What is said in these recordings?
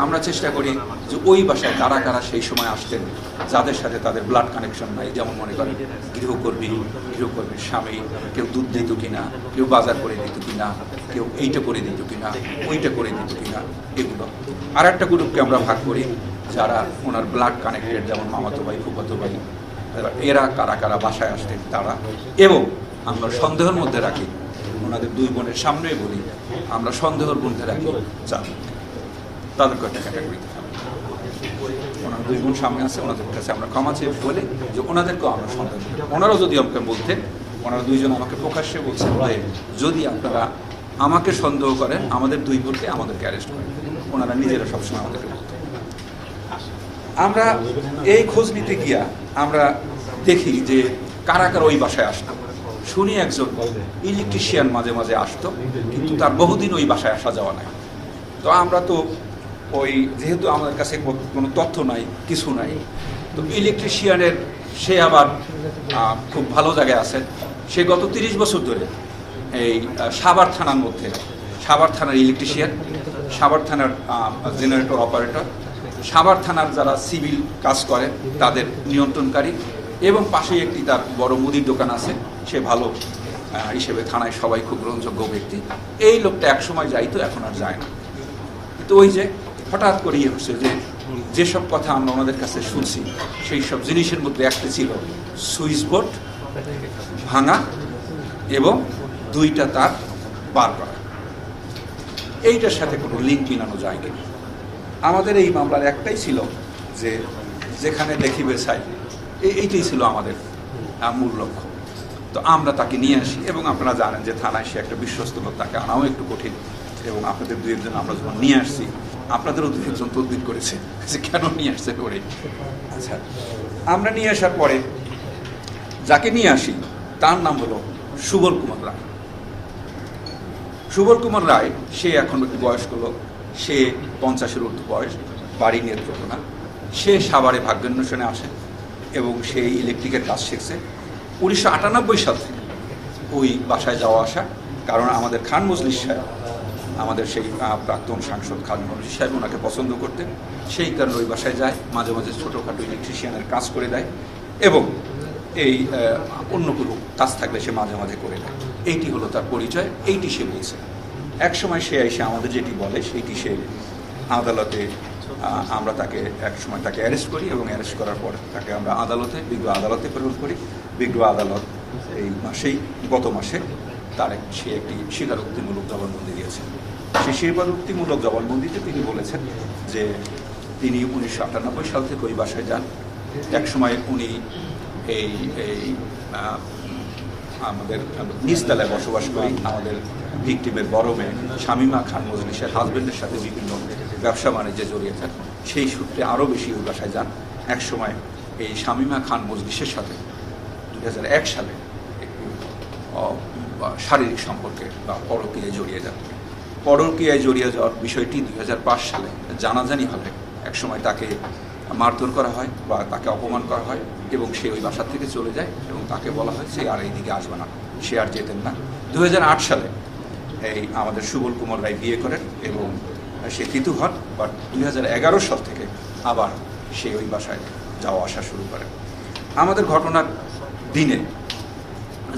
আমরা চেষ্টা করি যে ওই বাসায় কারা কারা সেই সময় আসতেন, যাদের সাথে তাদের ব্লাড কানেকশন নাই, যেমন মনে করেন গৃহকর্মী, গৃহকর্মীর স্বামী, কেউ দুধ দিত কিনা, কেউ বাজার করে দিত কিনা, কেউ এইটা করে দিত কিনা, ওইটা করে দিত কিনা, এগুলো। আর একটা গ্রুপকে আমরা ভাগ করি, যারা ওনার ব্লাড কানেক্টেড যেমন মামাতো ভাই, ফুফাতো ভাই, এরা কারা কারা বাসায় আসতেন, তারা। এবং আমরা সন্দেহের মধ্যে রাখি, ওনাদের দুই বোনের সামনেই বলি, আমরা সন্দেহের মধ্যে রাখি চার তাদেরকে একটা ক্যাটাগরিতে ফেলি ওনার দুই গুণ সামনে আছে, ওনাদের কাছে আমরা ক্ষমা চেয়ে বলে যে ওনাদেরকেও আমরা সন্দেহ ওনারাও যদি আমাকে বলতেন, ওনারা দুইজন আমাকে প্রকাশ্যে বলছেন যে যদি আপনারা আমাকে সন্দেহ করেন, আমাদের দুই বোনকে আমাদেরকে অ্যারেস্ট করেন। ওনারা নিজেরা সবসময় আমাদেরকে বলতেন। আমরা এই খোঁজ নিতে গিয়া আমরা দেখি যে কারা কারা ওই বাসায় আসতো। শুনি একজন ইলেকট্রিশিয়ান মাঝে মাঝে আসতো, কিন্তু তার বহুদিন ওই বাসায় আসা যাওয়া নাই। তো আমরা তো ওই, যেহেতু আমাদের কাছে কোনো তথ্য নাই, কিছু নাই, তো ইলেকট্রিশিয়ানের সে আবার খুব ভালো জায়গায় আছে। সে গত তিরিশ বছর ধরে এই সাভার থানার মধ্যে, সাভার থানার ইলেকট্রিশিয়ান সাভার থানার জেনারেটর অপারেটর সাভার থানার যারা সিভিল কাজ করে, তাদের নিয়ন্ত্রণকারী এবং পাশেই একটি তার বড় মুদির দোকান আছে, সে ভালো হিসেবে থানায় সবাই খুব গ্রহণযোগ্য ব্যক্তি। এই লোকটা একসময় যাইতো, এখন আর যায় না। কিন্তু ওই যে হঠাৎ করে ইয়ে হচ্ছে যে যেসব কথা আমরা ওনাদের কাছে শুনছি, সেই সব জিনিসের মধ্যে একটা ছিল সুইচ বোর্ড ভাঙা এবং দুইটা তার বার করা। এইটার সাথে কোনো লিঙ্ক মিলানো যায় কিনা? আমাদের এই মামলার একটাই ছিল যে যেখানে দেখিবে চাই এইটাই ছিল আমাদের মূল লক্ষ্য। তো আমরা তাকে নিয়ে আসি এবং আপনারা জানেন যে থানায় সে একটা বিশ্বস্ত লোক, তাকে আনাও একটু কঠিন এবং আপনাদের দু একজন আমরা যখন নিয়ে আসছি আপনাদেরও দু একজন তদবির করেছে। যে কেন নিয়ে আসছে ওরে আচ্ছা আমরা নিয়ে আসার পরে যাকে নিয়ে আসি, তার নাম হলো সুবল কুমার রায়। সুবল কুমার রায়, সে এখন একটু বয়স্ক লোক, সে পঞ্চাশের ঊর্ধ্ব বয়স, বাড়ি নেত্রকোনা সে সাভারে ভাগ্যান্বেষণে আসে এবং সে ইলেকট্রিকের কাজ শিখছে। উনিশশো আটানব্বই সাল থেকে ওই বাসায় যাওয়া আসা, কারণ আমাদের খান মজলিস সাহেব আমাদের সেই প্রাক্তন সাংসদ খান মজলিস সাহেব ওনাকে পছন্দ করতেন। সেই কারণে ওই বাসায় যায়, মাঝে মাঝে ছোটোখাটো ইলেকট্রিশিয়ানের কাজ করে দেয় এবং এই অন্য কোনো কাজ থাকলে সে মাঝে মাঝে করে দেয়। এইটি হলো তার পরিচয়, এইটি সে বলছে। এক সময় সে এসে আমাদের যেটি বলে, সেইটি সে আদালতে আমরা তাকে এক সময় তাকে অ্যারেস্ট করি এবং অ্যারেস্ট করার পর তাকে আমরা আদালতে, বিজ্ঞ আদালতে প্রেরণ করি। বিজ্ঞ আদালত এই মাসেই, গত মাসে তার সে একটি স্বীকারোক্তিমূলক জবানবন্দি দিয়েছেন। সেই স্বীকারোক্তিমূলক জবানবন্দিতে তিনি বলেছেন যে তিনি উনিশশো আটানব্বই সাল থেকে ওই বাসায় যান। এক সময় উনি এই এই আমাদের নিচতলায় বসবাস করি। আমাদের ভিকটিমের বড় মেয়ে শামিমা খান মজলিসের হাজবেন্ডের সাথে বিভিন্ন ব্যবসা বাণিজ্যে জড়িয়েছেন সেই সূত্রে আরও বেশি ওই বাসায় যান। এক সময় এই শামিমা খান মজলিসের সাথে দু হাজার এক সালে একটু বা শারীরিক সম্পর্কে বা পরকীয়ায় জড়িয়ে যান পরকীয়ায় জড়িয়ে যাওয়ার বিষয়টি দুই হাজার পাঁচ সালে জানাজানি হলে একসময় তাকে মারধর করা হয় বা তাকে অপমান করা হয় এবং সে ওই বাসার থেকে চলে যায় এবং তাকে বলা হয়, সে আর এই দিকে আসবে না, সে আর যেতেন না। দুই হাজার আট সালে এই আমাদের সুবল কুমার রায় বিয়ে করেন এবং সে তিতু হন, বাট দুই হাজার এগারো সাল থেকে আবার সে ওই বাসায় যাওয়া আসা শুরু করেন। আমাদের ঘটনার দিনে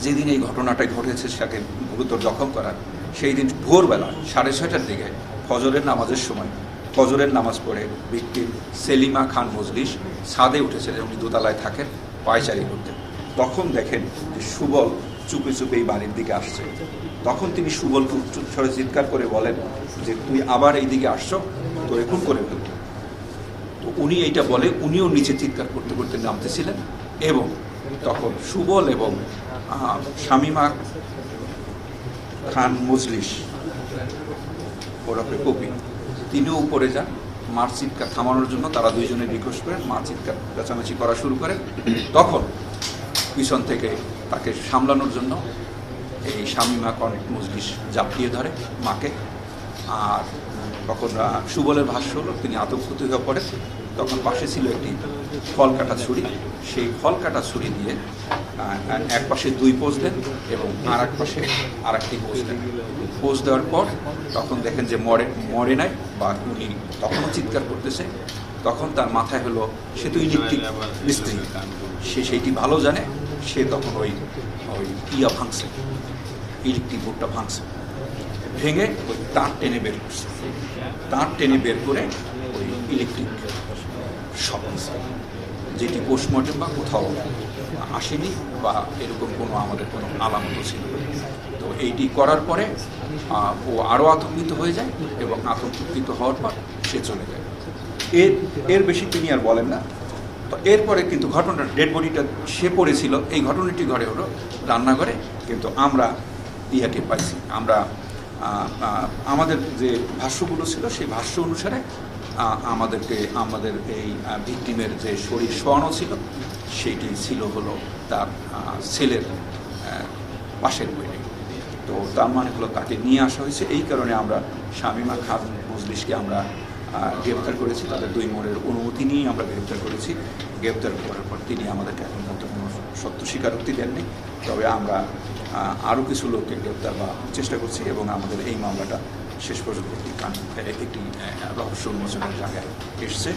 যেদিন এই ঘটনাটা ঘটেছে তাকে গুরুতর জখম করা, সেই দিন ভোরবেলা সাড়ে ছয়টার দিকে ফজরের নামাজের সময় ফজরের নামাজ পড়ে ভিক্টিম সেলিমা খান মজলিস ছাদে উঠেছিলেন। উনি দোতলায় থাকেন, পায়চারি করতেন। তখন দেখেন যে সুবল চুপে চুপে এই বাড়ির দিকে আসছে। তখন তিনি সুবলকে উচ্চস্বরে চিৎকার করে বলেন যে তুই আবার এই দিকে আসছো? তোর এখন করে ফেলব তো উনি এইটা বলে, উনিও নিচে চিৎকার করতে করতে নামতেছিলেন এবং তখন সুবল এবং শামিমা খান মজলিস ওরফে কপি। তিনিও উপরে যান মার চিৎকার থামানোর জন্য তারা দুইজনে রিকোয়েস্ট করেন মা চিৎকার চেঁচামেচি করা শুরু করেন তখন পিছন থেকে তাকে সামলানোর জন্য এই শামিমা কনেক মজলিস জাপিয়ে ধরে মাকে। আর তখন সুবলের ভাষ্য হলো, তিনি আতঙ্কিত হয়ে পড়েন তখন পাশে ছিল একটি ফল কাটা ছুরি। সেই ফল কাটা ছুরি দিয়ে এক পাশে দুই পোজ দেন এবং আর এক পাশে আর একটি পোজ দেন। পোস্ট দেওয়ার পর তখন দেখেন যে মরে মরে নাই বা উনি তখনও চিৎকার করতেছে। তখন তার মাথায় হলো সে তো ইলেকট্রিক মিস্ত্রি সে সেইটি ভালো জানে, সে তখন ওই ওই ইয়া ভাঙছে, ইলেকট্রিক বোর্ডটা ভাঙছে। ভেঙে ওই তার টেনে বের করছে। তার টেনে বের করে ওই ইলেকট্রিক দিছে। যেটি পোস্টমর্টম বা কোথাও আসেনি বা এরকম কোনো আমাদের কোনো আলামত ছিল। তো এইটি করার পরে ও আরও আতঙ্কিত হয়ে যায় এবং আতঙ্কিত হওয়ার পর সে চলে যায়। এর এর বেশি তিনি আর বলেন না। তো এরপরে কিন্তু ঘটনাটা ডেড বডিটা সে পড়েছিল। এই ঘটনাটি ঘরে হলো রান্নাঘরে, কিন্তু আমরা ইয়াকে পাইছি। আমরা আমাদের যে ভাষ্যগুলো ছিল, সেই ভাষ্য অনুসারে আমাদেরকে, আমাদের এই ভিকটিমের যে শরীর শোয়ানো ছিল সেইটি ছিল হলো তার ছেলের পাশের বইয়ে তো তার মানে হলো তাকে নিয়ে আসা হয়েছে। এই কারণে আমরা শামিমা খান মজলিসকে আমরা গ্রেপ্তার করেছি। তাদের দুই মোড়ের অনুমতি নিয়েই আমরা গ্রেপ্তার করেছি। গ্রেপ্তার করার পর তিনি আমাদেরকে এখন মতো কোনো সত্য স্বীকারোক্তি দেননি। তবে আমরা আরও কিছু লোককে গ্রেপ্তার বা চেষ্টা করছি এবং আমাদের এই মামলাটা শেষ পর্যন্ত একটি রহস্য উন্মোচনের জায়গায় এসছে?